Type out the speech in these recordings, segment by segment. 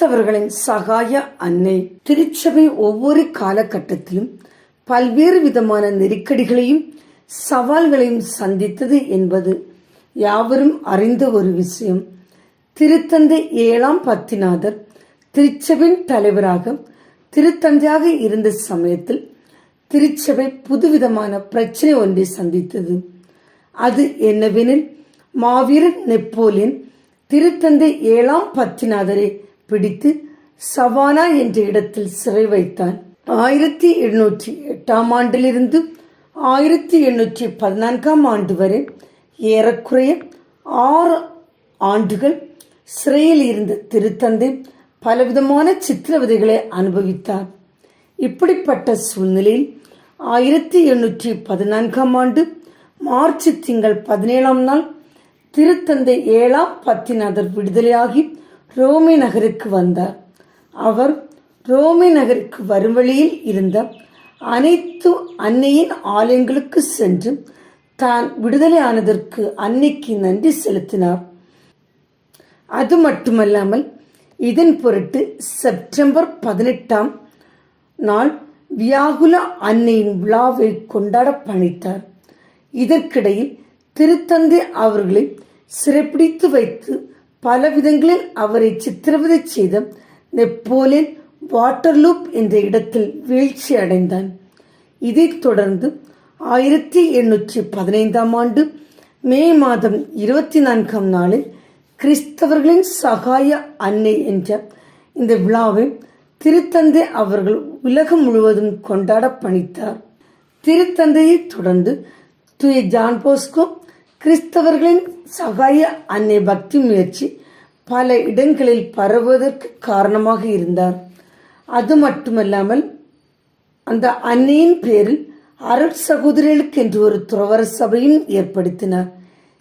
கிறிஸ்தவர்களின் சகாய அன்னை திருச்சபை ஒவ்வொரு காலகட்டத்திலும் பல்வேறு விதமான நெருக்கடிகளையும் சவால்களையும் சந்தித்தது என்பது யாவரும் அறிந்த ஒரு விஷயம். திருத்தந்தை ஏழாம் பத்திநாதர் திருச்சபையின் தலைவராக திருத்தந்தையாக இருந்த சமயத்தில் திருச்சபை புதுவிதமான பிரச்சனை ஒன்றை சந்தித்தது. அது என்னவெனில் மாவீரன் நெப்போலியன் திருத்தந்தை ஏழாம் பத்திநாதரை பிடித்து சவானா என்ற இடத்தில் சிறை வைத்தான். ஆயிரத்தி எண்ணூற்றி எட்டாம் ஆண்டிலிருந்து ஆயிரத்தி எண்ணூற்றி பதினான்காம் ஆண்டு வரை ஏறக்குறைய ஆறு ஆண்டுகள் சிறையில் இருந்த திருத்தந்தை பலவிதமான சித்திரவதைகளை அனுபவித்தார். இப்படிப்பட்ட சூழ்நிலையில் ஆயிரத்தி எண்ணூற்றி பதினான்காம் ஆண்டு மார்ச் திங்கள் பதினேழாம் நாள் திருத்தந்தை ஏழாம் பத்திநாதர் விடுதலையாகி ரோமி நகருக்கு வந்தார். அவர் ரோமி நகருக்கு வரும் வழியில் இருந்த அனைத்து அன்னையின் ஆலயங்களுக்கு சென்று தான் விடுதலையானதற்கு அன்னைக்கு நன்றி செலுத்தினார். அது மட்டுமல்லாமல் இதன் பொருட்டு செப்டம்பர் பதினெட்டாம் நாள் வியாகுல அன்னையின் விழாவை கொண்டாட பணித்தார். இதற்கிடையில் திருத்தந்தை அவர்களை சிறைப்பிடித்து வைத்து பல விதங்களில் அவரை சித்திரவதை செய்த நெப்போலியன் வாட்டர்லூப் என்ற இடத்தில் வீழ்ச்சி அடைந்தான். இதைத் தொடர்ந்து ஆயிரத்தி எண்ணூற்றி பதினைந்தாம் ஆண்டு மே மாதம் இருபத்தி நான்காம் நாளில் கிறிஸ்தவர்களின் சகாய அன்னை என்ற இந்த விழாவை திருத்தந்தை அவர்கள் உலகம் முழுவதும் கொண்டாட பணித்தார். திருத்தந்தையை தொடர்ந்து துய ஜான் போஸ்கோ கிறிஸ்தவர்களின் சகாய அன்னை பக்தி முயற்சி பல இடங்களில் பரவுவதற்கு காரணமாக இருந்தார். அது மட்டுமல்லாமல் அந்த அன்னையின் பேரில் அருட்சகோதரிகளுக்கு என்று ஒரு துறவர சபையும் ஏற்படுத்தினார்.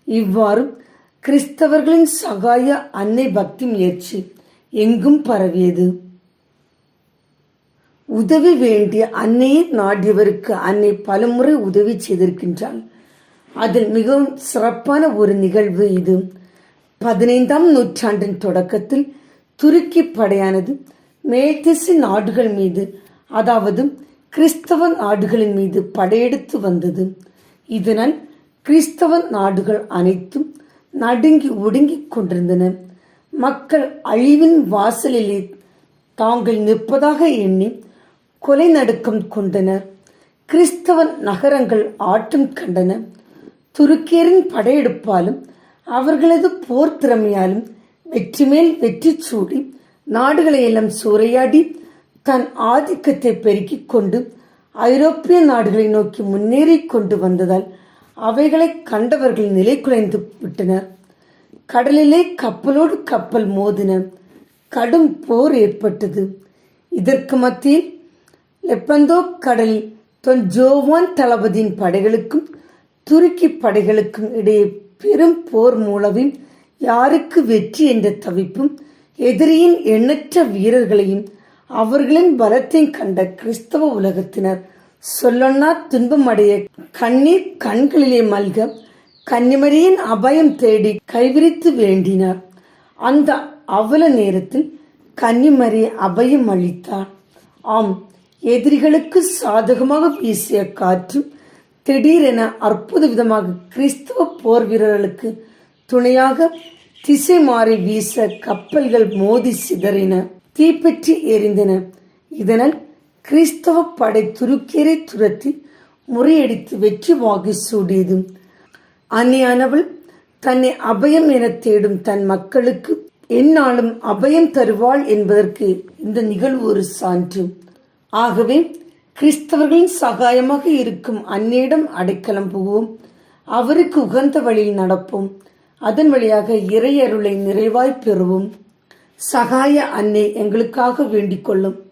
இவ்வாறு கிறிஸ்தவர்களின் சகாய அன்னை பக்தி முயற்சி எங்கும் பரவியது. உதவி வேண்டிய அன்னையை நாடியவருக்கு அன்னை பலமுறை உதவி செய்திருக்கின்றாள் அதில் மிகவும் சிறப்பான ஒரு நிகழ்வு இது. பதினைந்தாம் நூற்றாண்டின் தொடக்கத்தில் துருக்கி படையானது மேல்திசை நாடுகள் மீது அதாவது கிறிஸ்தவ நாடுகளின் மீது படையெடுத்து வந்தது. இதனால் கிறிஸ்தவ நாடுகள் அனைத்தும் நடுங்கி ஒடுங்கிக் கொண்டிருந்தன. மக்கள் அழிவின் வாசலிலே தாங்கள் நிற்பதாக எண்ணி கொலை நடுக்கம் கொண்டனர். கிறிஸ்தவ நகரங்கள் ஆட்டம் கண்டன. துருக்கியரின் படையெடுப்பாலும் அவர்களது போர் திறமையாலும் வெற்றி மேல் வெற்றி சூடி நாடுகளை எல்லாம் சூறையாடி தன் ஆதிக்கத்தை பெருக்கிக் கொண்டு ஐரோப்பிய நாடுகளை நோக்கி முன்னேறி கொண்டு வந்ததால் அவைகளை கண்டவர்கள் நிலை குலைந்து விட்டனர். கடலிலே கப்பலோடு கப்பல் மோதின கடும் போர் ஏற்பட்டது. இதற்கு மத்தியில் லெப்பந்தோ கடலில் தொன் ஜோவான் தளபதியின் படைகளுக்கும் துருக்கி படைகளுக்கும் இடையே பெரும் போர் மூலவின் யாருக்கு வெற்றி என்ற தவிப்பும் எதிரியின் எண்ணற்ற வீரர்களையும் அவர்களின் பலத்தையும் கண்ட கிறிஸ்தவ உலகத்தினர் சொல்லொன்னா துன்பமடைய கண்ணீர் கண்களிலே மல்க கன்னிமரியின் அபயம் தேடி கைவிரித்து வேண்டினார். அந்த அவல நேரத்தில் கன்னிமரி அபயம் அளித்தார். ஆம் எதிரிகளுக்கு சாதகமாக வீசிய காற்று திடீரென அற்புத விதமாக கிறிஸ்துவ போர் வீரர்களுக்கு துணையாக திசை மாறி வீச கப்பல்கள் மோதி சிதறின தீப்பற்றி எரிந்தன. இதனால் கிறிஸ்தவ படை துருக்கியரை துரத்தி முறியடித்து வெற்றி வாகி சூடியது. அந்நியானவள் தன்னை அபயம் என தேடும் தன் மக்களுக்கு எந்நாளும் அபயம் தருவாள் என்பதற்கு இந்த நிகழ்வு ஒரு சான்று. ஆகவே கிறிஸ்தவர்களின் சகாயமாக இருக்கும் அன்னையிடம் அடைக்கலம் புகுவோம். அவருக்கு உகந்த வழியில் நடப்போம். அதன் வழியாக இறையருளை நிறைவாய் பெறுவோம். சகாய அன்னை எங்களுக்காக வேண்டிக் கொள்ளும்.